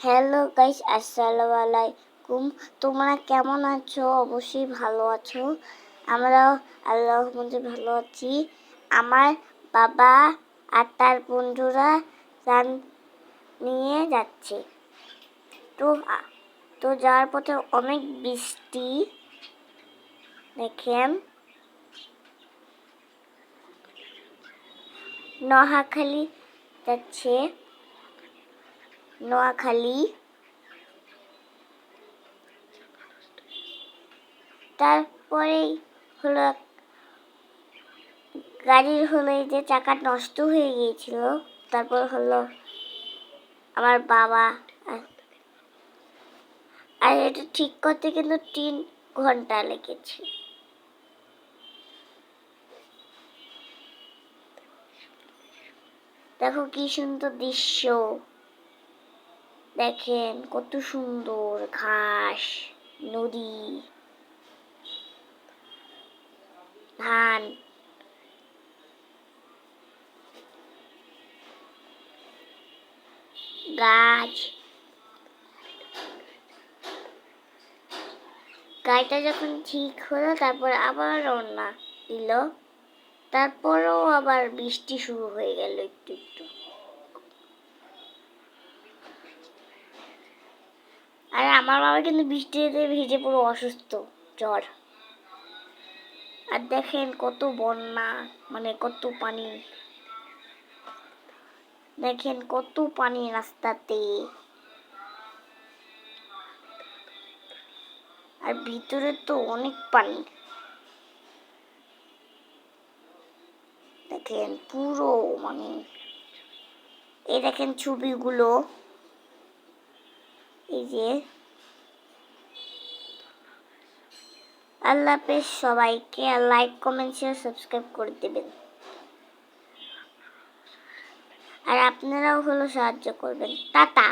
Hello guys আসসালামু আলাইকুম তোমরা কেমন আছো? অবশ্যই ভালো আছো। আমরাও আল্লাহ মধ্যে ভালো আছি। আমার বাবা আর তার বন্ধুরা গান নিয়ে যাচ্ছে। তো তো যাওয়ার পথে অনেক বৃষ্টি। দেখেন। নহাখালি যাচ্ছে। নোয়াখালী। তারপরেই হলো গাড়ির হলো এই যে চাকা নষ্ট হয়ে গিয়েছিল। তারপর হলো আমার বাবা আর- এটা ঠিক করতে কিন্তু তিন ঘণ্টা লেগেছে। দেখো কি সুন্দর দৃশ্য। দেখেন কত সুন্দর ঘাস, নদী। ধান। গাছ। গাড়িটা যখন ঠিক হলো, তারপর আবার রওনা দিল। তারপরেও আবার বৃষ্টি শুরু হয়ে গেল একটু একটু। আর আমার বাবা কিন্তু বৃষ্টিতে ভিজে পুরো অসুস্থ, জ্বর। আর দেখেন কত বন্যা মানে কত পানি। দেখেন কত পানি রাস্তাতে। আর ভিতরে তো অনেক পানি। দেখেন পুরো মানে এই দেখেন ছবিগুলো। এই যে আল্লাহ হাফেজ, সবাইকে লাইক কমেন্ট শেয়ার সাবস্ক্রাইব করে দেবেন। আর আপনারাও হলো সাহায্য করবেন। টাটা।